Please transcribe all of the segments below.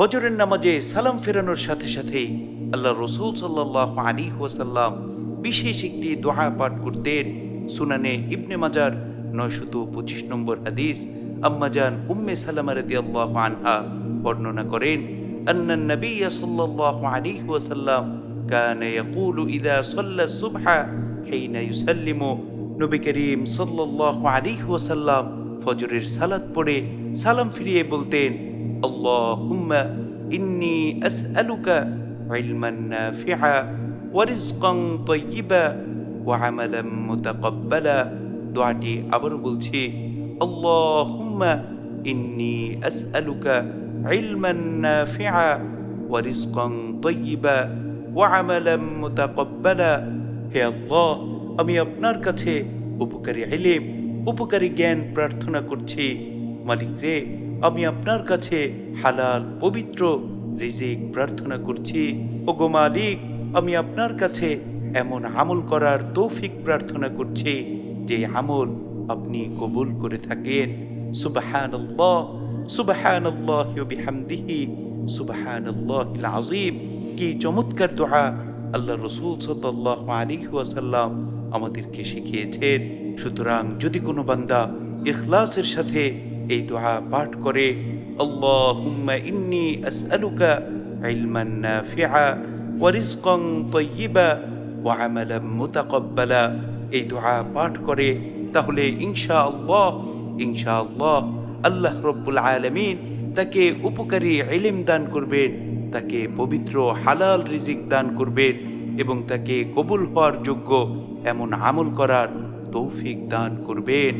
ফজরের নামাজে সালাম ফেরানোর সাথে সাথেই আল্লাহ রসুল সাল্লাহ আলী ওয়াসাল্লাম বিশেষ একটি দোহা পাঠ করতেন সুনানে ইবনে মাজার নয়শত পঁচিশ নম্বর হাদিস আম্মাজান উম্মে সালামা রদি আল্লাহ আনহা বর্ণনা করেন أن النبي صلى الله عليه وسلم كان يقول إذا صلى الصبح حين يسلم নবী করিম সাল্লাল্লাহু আলাইহি ওয়াসাল্লাম ফজরের সালাত পড়ে সালাম ফিরিয়ে বলতেন আল্লাহুম্মা ইন্নী আসআলুকা ইলমান নাফিআ ওয়া রিজকান তাইয়্যিবা ওয়া আমালান মুতাকাব্বালা দোয়াটি আবারও বলছি আল্লাহুম্মা ইন্নী আসআলুকা ইলমান নাফিআ ওয়া রিজকান তাইয়্যিবা ওয়া আমালান মুতাকাব্বালা হে আল্লাহ আমি আপনার কাছে উপকারী ইলিম উপকারী জ্ঞান প্রার্থনা করছি মালিক রে আমি আপনার কাছে হালাল, পবিত্র রিজিক প্রার্থনা করছি। ও গো মালিক, আমি আপনার কাছে এমন আমল করার তৌফিক প্রার্থনা করছি, যে আমল আপনি কবুল করে থাকেন। সুবাহান সুবাহান বিহামদিহি সুবাহান আজিম কি চমৎকার দোয়া আল্লাহ রসুল সাল্লাহ আলী ওয়াসাল্লাম আমাদেরকে শিখিয়েছেন। সুতরাং যদি কোনো বান্দা ইখলাসের সাথে এই দোয়া পাঠ করে এই দোয়া পাঠ করে, তাহলে ইনশাআল্লাহ ইনশাআল্লাহ আল্লাহ আল্লাহ রব্বুল আলামিন তাকে উপকারী ইলম দান করবেন, তাকে পবিত্র হালাল রিজিক দান করবেন এবং তাকে কবুল হওয়ার যোগ্য এমন আমল করার তৌফিক দান করবেন।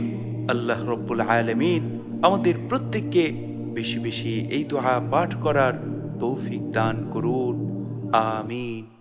আল্লাহ রব্বুল আলমিন আমাদের প্রত্যেককে বেশি বেশি এই দোয়া পাঠ করার তৌফিক দান করুন। আমিন।